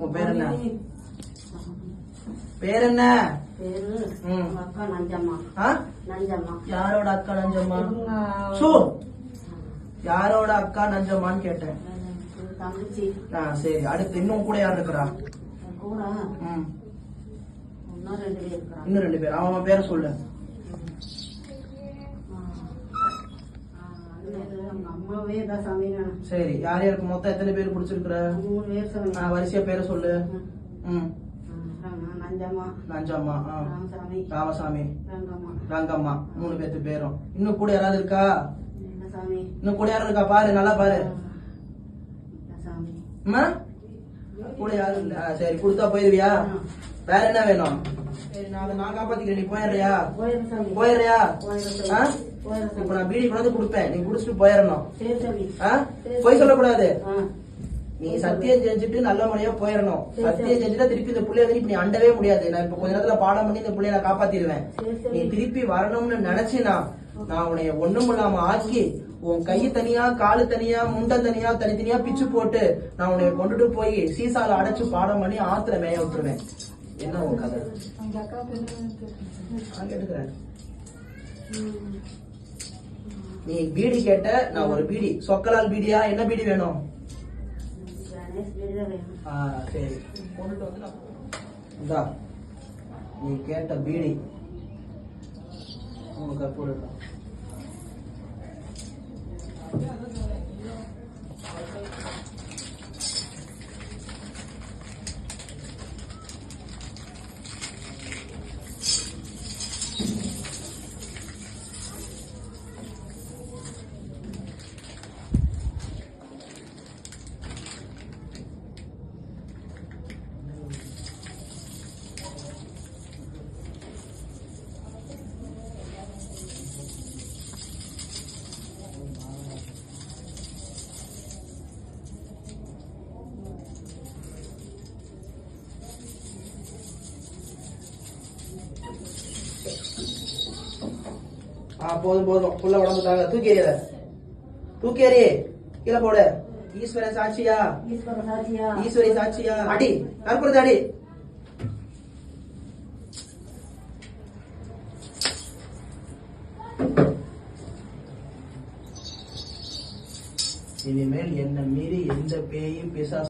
உன் பேர் என்ன? பேர் என்ன? யாரோட அக்கா நஞ்சம்மா? சோ. யாரோட அக்கா நஞ்சம்மான்னு கேட்டேன். சரி. அடுத்து இன்னும் கூட யார் இருக்கிறா? இன்னும் ரெண்டு பேர் அவன் பேரை சொல்லு. அம்மாவே தான் சாமி சரி யார் யாருக்கு மொத்தம் எத்தனை பேர் பிடிச்சிருக்கிற மூணு பேர் சாமி. வரிசையா பேரை சொல்லு. ம். நஞ்சம்மா. ராமசாமி. ரங்கம்மா. மூணு பேர்த்து பேரும் இன்னும் கூட யாராவது இருக்கா? இன்னும் கூட யாரும் இருக்கா? பாரு நல்லா பாரு. கூட யாரும் இல்ல. சரி கொடுத்தா போயிருவியா? வேற என்ன வேணும்? சரி நான் நான் காப்பாத்திக்கிறேன். நீ போயிடுறியா? போயிடுறியா? இப்ப நான் பீடி கொண்டாந்து கொடுப்பேன். நீ குடிச்சிட்டு போயிடணும்? பொய் சொல்லக்கூடாது. நீ சத்தியம் செஞ்சுட்டு நல்ல முறையா போயிடணும். சத்தியம் செஞ்சுட்டா திருப்பி இந்த புள்ளைய வந்து இப்ப நீ அண்டவே முடியாது. நான் இப்ப கொஞ்ச நேரத்துல பாடம் பண்ணி இந்த புள்ளைய நான் காப்பாத்திடுவேன். நீ திருப்பி வரணும்னு நினைச்சினா நான் உன்னைய ஒண்ணும் இல்லாம ஆக்கி உன் கை தனியா காலு தனியா முண்டம் தனியா தனித்தனியா பிச்சு போட்டு நான் உன்னைய கொண்டுட்டு போய் சீசால அடைச்சு பாடம் பண்ணி ஆத்துல மேய விட்டுருவேன். என்ன உன் கதை? நான் கேட்டுக்கிறேன். நீ பீடி கேட்ட நான் ஒரு பீடி. சொக்கலால் பீடியா? என்ன பீடி வேணும்? ஆ சரி. கொண்டுட்டு வந்து நான் நீ கேட்ட பீடி. உனக்கு கற்பூரம் ஆ போதும் போதும். புள்ள உடம்பு தாங்க தூக்கி எறியத தூக்கி எறி கீழே போடு. ஈஸ்வரன் சாட்சியா? ஈஸ்வர சாட்சியா? அடி கற்பூரத்தை அடி. இனிமேல் என்ன மீறி எந்த பேயும் பிசாசும்